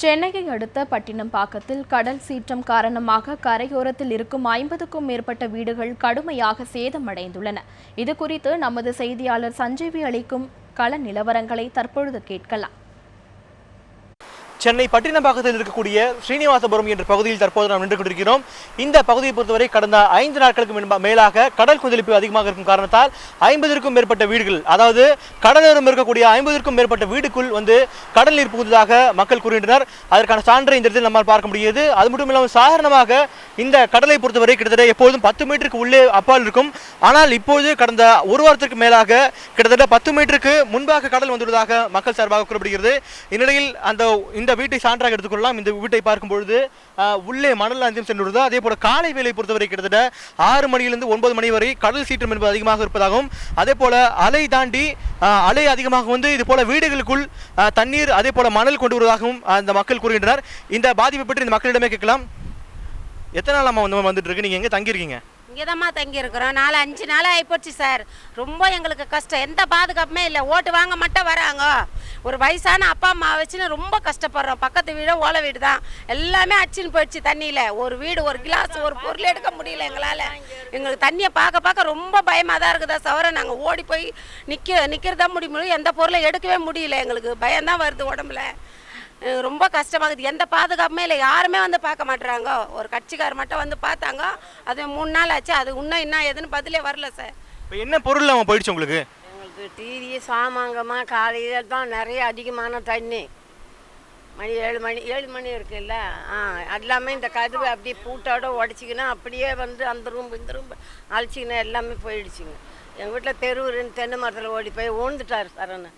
சென்னையை அடுத்த பட்டினம்பாக்கத்தில் கடல் சீற்றம் காரணமாக கரையோரத்தில் இருக்கும் ஐம்பதுக்கும் மேற்பட்ட வீடுகள் கடுமையாக சேதமடைந்துள்ளன. இது குறித்து நமது செய்தியாளர் சஞ்சீவி அளிக்கும் கள நிலவரங்களை தற்பொழுது கேட்கலாம். சென்னை பட்டினப்பாக்கத்தில் இருக்கக்கூடிய ஸ்ரீனிவாசபுரம் என்ற பகுதியில் தற்போது நாம் நின்று கொண்டிருக்கிறோம். இந்த பகுதியை பொறுத்தவரை கடந்த ஐந்து நாட்களுக்கு மேலாக கடல் கொந்தளிப்பு அதிகமாக இருக்கும் காரணத்தால் ஐம்பதற்கும் மேற்பட்ட வீடுகள் அதாவது கடலோரம் இருக்கக்கூடிய ஐம்பதற்கும் மேற்பட்ட வீடுக்குள் வந்து கடல் நீர் புகுந்ததாக மக்கள் கூறுகின்றனர். அதற்கான சான்றை இந்த இடத்தில் நம்மால் பார்க்க முடியுது அது மட்டும் இல்லாமல் சாதாரணமாக இந்த கடலை பொறுத்தவரை கிட்டத்தட்ட எப்போதும் பத்து மீட்டருக்கு உள்ளே அப்பால் இருக்கும். ஆனால் இப்போது கடந்த ஒரு வாரத்திற்கு மேலாக கிட்டத்தட்ட பத்து மீட்டருக்கு முன்பாக கடல் வந்துள்ளதாக மக்கள் சார்பாக கூறப்படுகிறது. இந்நிலையில் அந்த இந்த இந்த வீட்டை சான்றாக எடுத்துக்கொள்ளலாம். இந்த வீட்டை பார்க்கும் பொழுது உள்ளே மணல் அந்தியம் சென்றுள்ளது அதே போல காலை வேலை பொறுத்தவரை கிட்டத்தட்ட ஆறு மணியிலிருந்து ஒன்பது மணி வரை கடல் சீற்றம் என்பது அதிகமாக இருப்பதாகவும் அதே போல அலை தாண்டி அலை அதிகமாக வந்து இது போல வீடுகளுக்குள் தண்ணீர் அதே போல மணல் கொண்டு வருவதாகவும் அந்த மக்கள் கூறுகின்றனர். இந்த பாதிப்பை பற்றி இந்த மக்களிடமே கேட்கலாம். எத்தனை நாள் அம்மா வந்து வந்துட்டு இருக்கு? நீங்க எங்கே தங்கியிருக்கீங்க? இங்கே தான்மா தங்கி நாலு அஞ்சு நாள் ஆகிப்போச்சு சார். ரொம்ப எங்களுக்கு கஷ்டம். எந்த பாதுகாப்புமே இல்லை. ஓட்டு வாங்க மட்டும் வராங்க. ஒரு வயசான அப்பா அம்மா வச்சுன்னு ரொம்ப கஷ்டப்படுறோம். பக்கத்து வீடு ஓலை வீடு தான். எல்லாமே அச்சின்னு போயிடுச்சு தண்ணியில். ஒரு வீடு ஒரு கிளாஸ் ஒரு பொருள் எடுக்க முடியல எங்களால். எங்களுக்கு தண்ணியை பார்க்க பார்க்க ரொம்ப பயமாக தான் இருக்குதா சவர நாங்கள் ஓடி போய் நிற்க நிற்கிறதா முடியும். எந்த பொருளை எடுக்கவே முடியல. எங்களுக்கு பயம்தான் வருது உடம்புல. ரொம்ப கஷ்டமாகுது. எந்த பாதுகாப்புமே இல்லை. யாருமே வந்து பார்க்க மாட்டுறாங்க ஒரு கட்சிக்கார் மட்டும் வந்து பார்த்தாங்க. அது மூணு நாள் ஆச்சு. அது இன்னும் என்ன ஏதுன்னு பதிலே வரல சார். இப்போ என்ன பொருள் அவன் போயிடுச்சு உங்களுக்கு? டிவி சாமாங்கமாக காலையில் தான் நிறைய அதிகமான தண்ணி. மணி ஏழு மணி ஏழு மணி இருக்குல்ல? ஆ எல்லாமே இந்த கதவு அப்படியே பூட்டோட உடச்சிக்கினா அப்படியே வந்து அந்த ரூம் இந்த ரூம் அழைச்சிக்கினா எல்லாமே போயிடுச்சுங்க. எங்கள் வீட்டில் தெரு தென்னை மரத்தில் ஓடி போய் ஊழ்ந்துட்டார் சரணு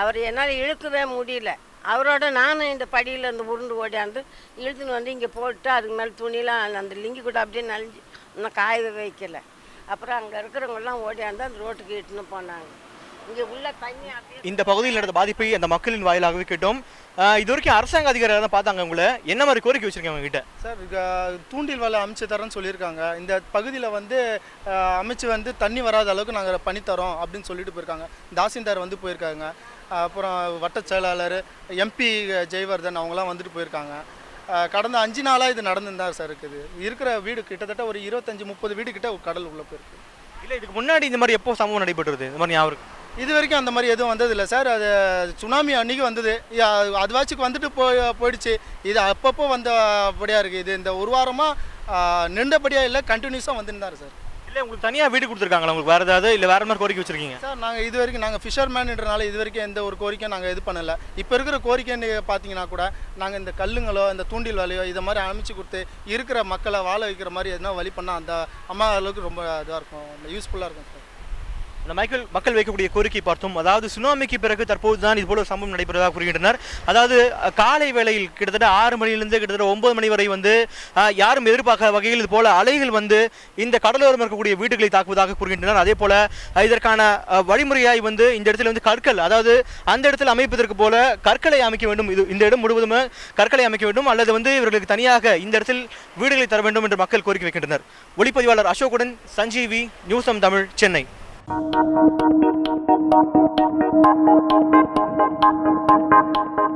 அவர் என்னால் இழுக்கவே முடியல. அவரோட நானும் இந்த படியில் இருந்து உருண்டு ஓடியாந்து இழுத்துன்னு வந்து இங்கே போட்டு அதுக்கு மேலே துணிலாம் அந்த லிங்கி கூட அப்படியே நலிஞ்சு இன்னும் காய வைக்கல. அப்புறம் அங்கே இருக்கிறவங்கெல்லாம் ஓடியாந்து அந்த ரோட்டுக்கு இட்டுன்னு போனாங்க. இங்கே உள்ள தண்ணி அப்படியே இந்த பகுதியில் நடந்த பாதிப்பை அந்த மக்களின் வாயிலாகவே கேட்டோம். இது வரைக்கும் அரசாங்க அதிகாரிகள் தான் பார்த்தாங்க உங்களை? என்ன மாதிரி கோரிக்கை வச்சிருக்காங்க உங்ககிட்ட? சார் தூண்டில் வலை அமைச்சு தரேன்னு சொல்லியிருக்காங்க. இந்த பகுதியில் வந்து அமைச்சு வந்து தண்ணி வராத அளவுக்கு நாங்கள் பண்ணித்தரோம் அப்படின்னு சொல்லிட்டு போயிருக்காங்க. தாசில்தார் வந்து போயிருக்காங்க. அப்புறம் வட்ட செயலாளர் எம்பி ஜெயவர்தன் அவங்களாம் வந்துட்டு போயிருக்காங்க. கடந்த அஞ்சு நாளாக இது நடந்துதான் சார் இருக்குது. இருக்கிற வீடு கிட்டத்தட்ட ஒரு இருபத்தஞ்சி முப்பது வீடு கிட்ட கடல் உள்ளே போயிருக்கு. இல்லை இதுக்கு முன்னாடி இந்த மாதிரி எப்போ சம்பவம் நடைபெற்றது? இந்த மாதிரி ஞாபகம் இது வரைக்கும் அந்த மாதிரி எதுவும் வந்ததில்லை. சார் அது சுனாமி அன்னைக்கு வந்தது. அது வாச்சுக்கு வந்துட்டு போய் போயிடுச்சு. இது அப்பப்போ வந்தபடியாக இருக்குது இது இந்த ஒரு வாரமாக நின்றபடியாக இல்லை கண்டினியூஸாக வந்துருந்தார் சார். இல்லை உங்களுக்கு தனியாக வீடு கொடுத்துருக்காங்களா? உங்களுக்கு வேறு ஏதாவது? இல்லை வேறு மாதிரி கோரிக்கை வச்சிருக்கீங்க? சார் நாங்கள் இது வரைக்கும் நாங்கள் ஃபிஷர்மேன்ன்றனால இது வரைக்கும் எந்த ஒரு கோரிக்கையும் நாங்கள் இது பண்ணலை. இப்போ இருக்கிற கோரிக்கைன்னு பார்த்தீங்கன்னா கூட நாங்கள் இந்த கல்லுங்களோ இந்த தூண்டில் வேலையோ இதை மாதிரி அமைச்சு கொடுத்து இருக்கிற மக்களை வாழ வைக்கிற மாதிரி எதுனா வழி பண்ணால் அந்த அம்மா அளவுக்கு ரொம்ப இதாக இருக்கும். யூஸ்ஃபுல்லாக இருக்கும் சார். அந்த மக்கள் மக்கள் வைக்கக்கூடிய கோரிக்கை பார்த்தோம். அதாவது சுனாமிக்கு பிறகு தற்போது தான் இது போல ஒரு சம்பவம் நடைபெறுவதாக கூறுகின்றனர். அதாவது காலை வேளையில் கிட்டத்தட்ட ஆறு மணியிலிருந்து கிட்டத்தட்ட ஒன்பது மணி வரை வந்து யாரும் எதிர்பார்க்காத வகையில் இது போல அலைகள் வந்து இந்த கடலோரம் இருக்கக்கூடிய வீடுகளை தாக்குவதாக கூறுகின்றனர். அதே போல இதற்கான வழிமுறையாய் வந்து இந்த இடத்துல வந்து கற்கள் அதாவது அந்த இடத்தில் அமைப்பதற்கு போல கற்களை அமைக்க வேண்டும். இது இந்த இடம் முழுவதும் கற்களை அமைக்க வேண்டும். அல்லது வந்து இவர்களுக்கு தனியாக இந்த இடத்தில் வீடுகளை தர வேண்டும் என்று மக்கள் கோரிக்கை வைக்கின்றனர். ஒளிப்பதிவாளர் அசோக்குடன் Sanjeevi news Tamil Chennai. Thank you.